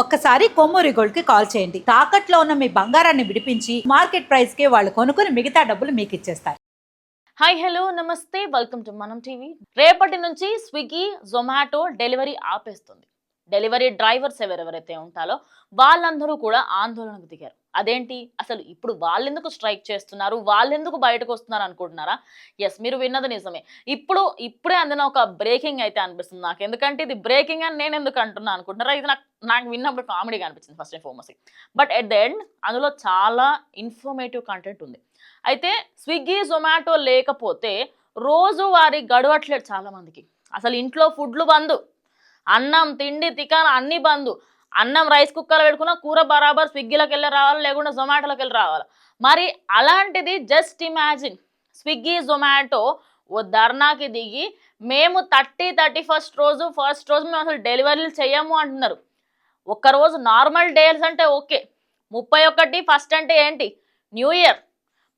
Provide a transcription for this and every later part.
ఒక్కసారి కొమ్మూరి గోల్డ్కి కాల్ చేయండి. తాకట్లో ఉన్న మీ బంగారాన్ని విడిపించి మార్కెట్ ప్రైస్కి వాళ్ళు కొనుక్కుని మిగతా డబ్బులు మీకు ఇచ్చేస్తారు. హాయ్ హలో నమస్తే. వెల్కమ్ టు మనం టీవీ. రేపటి నుంచి స్విగ్గీ జొమాటో డెలివరీ ఆపేస్తుంది. డెలివరీ డ్రైవర్స్ ఎవరెవరైతే ఉంటారో వాళ్ళందరూ కూడా ఆందోళనకు దిగారు. అదేంటి? అసలు ఇప్పుడు వాళ్ళెందుకు స్ట్రైక్ చేస్తున్నారు? వాళ్ళెందుకు బయటకు వస్తున్నారు అనుకుంటున్నారా? ఎస్ మీరు విన్నది నిజమే. ఇప్పుడు ఇప్పుడే అందిన ఒక బ్రేకింగ్ అయితే అనిపిస్తుంది నాకు. ఎందుకంటే ఇది బ్రేకింగ్ అని నేను ఎందుకు అంటున్నా అనుకుంటున్నారా ఇది నాకు నాకు విన్నప్పుడు కామెడీగా అనిపించింది first and foremost but at the end అందులో చాలా ఇన్ఫర్మేటివ్ కంటెంట్ ఉంది. అయితే స్విగ్గీ జొమాటో లేకపోతే రోజు వారి గడవట్లేదు చాలామందికి. అసలు ఇంట్లో ఫుడ్లు బందు. అన్నం తిండి తికాన అన్ని బంధు అన్నం రైస్ కుక్కర్లో పెట్టుకున్న కూర బరాబర్ స్విగ్గీలోకి వెళ్ళి రావాలి లేకుండా జొమాటోలోకి వెళ్ళి రావాలి. మరి అలాంటిది జస్ట్ ఇమాజిన్. స్విగ్గీ జొమాటో ఓ ధర్నాకి దిగి మేము థర్టీ థర్టీ ఫస్ట్ రోజు ఫస్ట్ రోజు మేము అసలు డెలివరీలు చేయము అంటున్నారు. ఒక్కరోజు నార్మల్ డేస్ అంటే ఓకే. ముప్పై ఒకటి ఫస్ట్ అంటే ఏంటి? New year.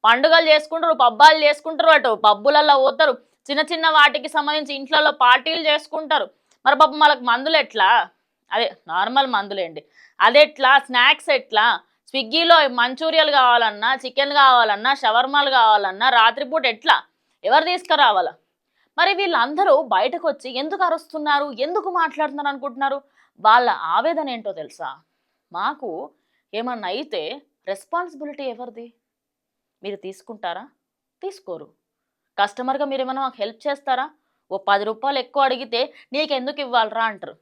పండుగలు చేసుకుంటారు పబ్బాలు చేసుకుంటారు అటు పబ్బులలో పోతారు. చిన్న చిన్న వాటికి సంబంధించి ఇంట్లో పార్టీలు చేసుకుంటారు. మరి పాపం వాళ్ళకి మందులు ఎట్లా? అదే నార్మల్ మందులేండి. అది ఎట్లా స్నాక్స్ ఎట్లా? స్విగ్గీలో మంచూరియాలు కావాలన్నా చికెన్ కావాలన్నా షవర్మాలు కావాలన్నా రాత్రిపూట ఎట్లా? ఎవరు తీసుకురావాలా? మరి వీళ్ళందరూ బయటకు వచ్చి ఎందుకు అరుస్తున్నారు? ఎందుకు మాట్లాడుతున్నారు అనుకుంటున్నారు? వాళ్ళ ఆవేదన ఏంటో తెలుసా? మాకు ఏమన్నా అయితే రెస్పాన్సిబిలిటీ ఎవరిది? మీరు తీసుకుంటారా? తీసుకోరు. కస్టమర్గా మీరు ఏమైనా మాకు హెల్ప్ చేస్తారా? ఓ పది రూపాయలు ఎక్కువ అడిగితే నీకు ఎందుకు ఇవ్వాలరా అంటారు.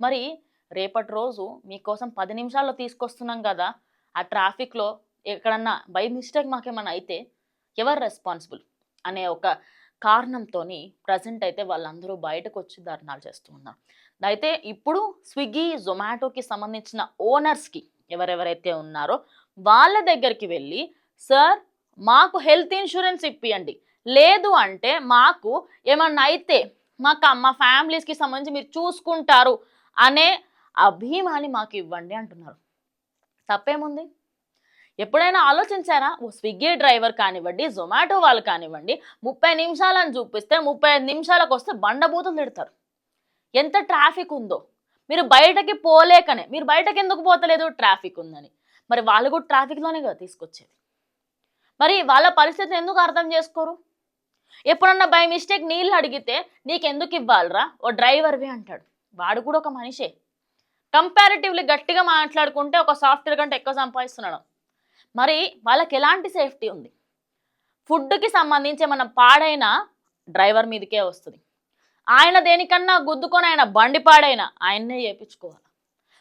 మరి రేపటి రోజు మీకోసం పది నిమిషాల్లో తీసుకొస్తున్నాం కదా ఆ ట్రాఫిక్లో ఎక్కడన్నా బై మిస్టేక్ మాకేమన్నా అయితే ఎవరు రెస్పాన్సిబుల్ అనే ఒక కారణంతో ప్రజెంట్ అయితే వాళ్ళందరూ బయటకు వచ్చి ధర్నాలు చేస్తూ ఉన్నారు. అయితే ఇప్పుడు స్విగ్గీ జొమాటోకి సంబంధించిన ఓనర్స్కి ఎవరెవరైతే ఉన్నారో వాళ్ళ దగ్గరికి వెళ్ళి సార్ మాకు హెల్త్ ఇన్సూరెన్స్ ఇప్పియండి. లేదు అంటే మాకు ఏమన్నా అయితే మాకు మా ఫ్యామిలీస్కి సంబంధించి మీరు చూసుకుంటారు అనే అభిమాని మాకు ఇవ్వండి అంటున్నారు. తప్పేముంది? ఎప్పుడైనా ఆలోచించారా? ఓ స్విగ్గీ డ్రైవర్ కానివ్వండి జొమాటో వాళ్ళు కానివ్వండి ముప్పై నిమిషాలని చూపిస్తే ముప్పై ఐదు నిమిషాలకు వస్తే బండబూతులు తిడతారు. ఎంత ట్రాఫిక్ ఉందో. మీరు బయటకి పోలేకనే. మీరు బయటకి ఎందుకు పోతలేదు? ట్రాఫిక్ ఉందని. మరి వాళ్ళు కూడా ట్రాఫిక్లోనే కదా తీసుకొచ్చేది. మరి వాళ్ళ పరిస్థితిని ఎందుకు అర్థం చేసుకోరు? ఎప్పుడన్నా బై మిస్టేక్ నీళ్ళు అడిగితే నీకెందుకు ఇవ్వాలరా? ఓ డ్రైవర్వి అంటాడు. వాడు కూడా ఒక మనిషే. కంపారిటివ్లీ గట్టిగా మాట్లాడుకుంటే ఒక సాఫ్ట్వేర్ కంటే ఎక్కువ సంపాదిస్తున్నాడు. మరి వాళ్ళకి ఎలాంటి సేఫ్టీ ఉంది? ఫుడ్కి సంబంధించి మనం పాడైనా డ్రైవర్ మీదకే వస్తుంది. ఆయన దేనికన్నా గుద్దుకొని ఆయన బండి పాడైనా ఆయన్నే చేయించుకోవాలి?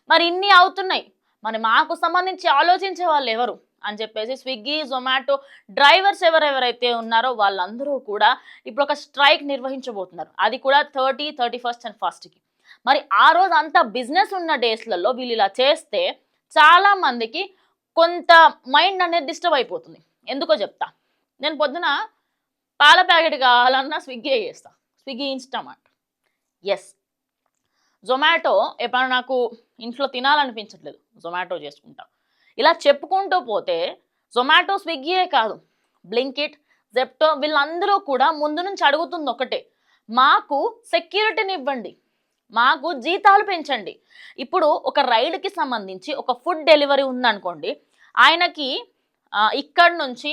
మరి ఇన్ని అవుతున్నాయి. మరి మాకు సంబంధించి ఆలోచించే వాళ్ళు ఎవరు? అని చెప్పేసి స్విగ్గీ జొమాటో డ్రైవర్స్ ఎవరెవరైతే ఉన్నారో వాళ్ళందరూ కూడా ఇప్పుడు ఒక స్ట్రైక్ నిర్వహించబోతున్నారు. అది కూడా థర్టీ థర్టీ ఫస్ట్ అండ్ ఫస్ట్కి. మరి ఆ రోజు అంత బిజినెస్ ఉన్న డేస్లలో వీళ్ళు ఇలా చేస్తే చాలా మందికి కొంత మైండ్ అనేది డిస్టర్బ్ అయిపోతుంది. ఎందుకో చెప్తా. నేను పొద్దున పాల ప్యాకెట్ కావాలన్నా స్విగ్గీ చేస్తా. స్విగ్గీ ఇన్స్టామార్ట్ ఎస్ జొమాటో ఎప్పుడైనా నాకు ఇంట్లో తినాలనిపించట్లేదు. జొమాటో చేసుకుంటా. ఇలా చెప్పుకుంటూ పోతే జొమాటో స్విగ్గీయే కాదు. బ్లింకిట్ జెప్టో వీళ్ళందరూ కూడా ముందు నుంచి అడుగుతుంది ఒకటే. మాకు సెక్యూరిటీని ఇవ్వండి మాకు జీతాలు పెంచండి. ఇప్పుడు ఒక రైడ్కి సంబంధించి ఒక ఫుడ్ డెలివరీ ఉందనుకోండి ఆయనకి ఇక్కడ నుంచి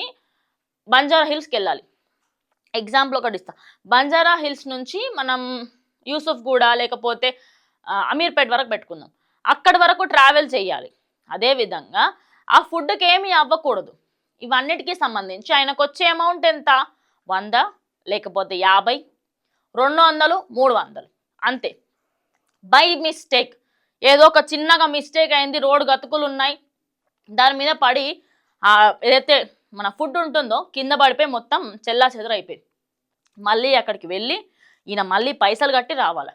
బంజారా హిల్స్కి వెళ్ళాలి. ఎగ్జాంపుల్ ఒకటి ఇస్తా. బంజారా హిల్స్ నుంచి మనం యూసుఫ్ గూడ లేకపోతే అమీర్పేట్ వరకు పెట్టుకుందాం. అక్కడి వరకు ట్రావెల్ చేయాలి. అదేవిధంగా ఆ ఫుడ్కి ఏమీ అవ్వకూడదు. ఇవన్నిటికీ సంబంధించి ఆయనకు వచ్చే అమౌంట్ ఎంత? వంద లేకపోతే యాభై రెండు వందలు మూడు వందలు. అంతే. బై మిస్టేక్ ఏదో ఒక చిన్నగా మిస్టేక్ అయింది రోడ్ గతుకులు ఉన్నాయి. దాని మీద పడి ఏదైతే మన ఫుడ్ ఉంటుందో కింద పడిపోయి మొత్తం చెల్లా చెదరైపోయింది మళ్ళీ అక్కడికి వెళ్ళి ఈయన మళ్ళీ పైసలు కట్టి రావాలి.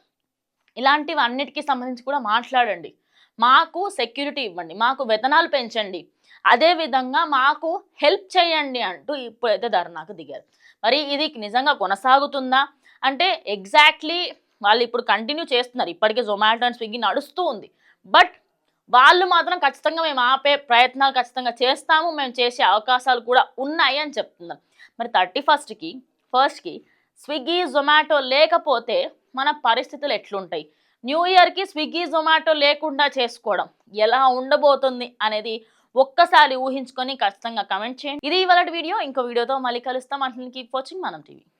ఇలాంటివి అన్నిటికీ సంబంధించి కూడా మాట్లాడండి. మాకు సెక్యూరిటీ ఇవ్వండి మాకు వేతనాలు పెంచండి. అదేవిధంగా మాకు హెల్ప్ చేయండి అంటూ ఇప్పుడైతే ధర్నాకు దిగారు. మరి ఇది నిజంగా కొనసాగుతుందా? అంటే ఎగ్జాక్ట్లీ వాళ్ళు ఇప్పుడు కంటిన్యూ చేస్తున్నారు. ఇప్పటికే జొమాటో అండ్ స్విగ్గీ నడుస్తూ ఉంది. బట్ వాళ్ళు మాత్రం ఖచ్చితంగా మేము ఆపే ప్రయత్నాలు ఖచ్చితంగా చేస్తాము. మేము చేసే అవకాశాలు కూడా ఉన్నాయి అని చెప్తున్నారు. మరి థర్టీ ఫస్ట్కి ఫస్ట్కి స్విగ్గీ జొమాటో లేకపోతే మన పరిస్థితులు ఎట్లుంటాయి? న్యూ ఇయర్కి స్విగ్గీ జొమాటో లేకుండా చేసుకోవడం ఎలా ఉండబోతుంది అనేది ఒక్కసారి ఊహించుకొని ఖచ్చితంగా కమెంట్ చేయండి. ఇది ఇవాళ వీడియో. ఇంకో వీడియోతో మళ్ళీ కలుస్తాం. అంటే కీప్ వాచింగ్ మనం టీవీ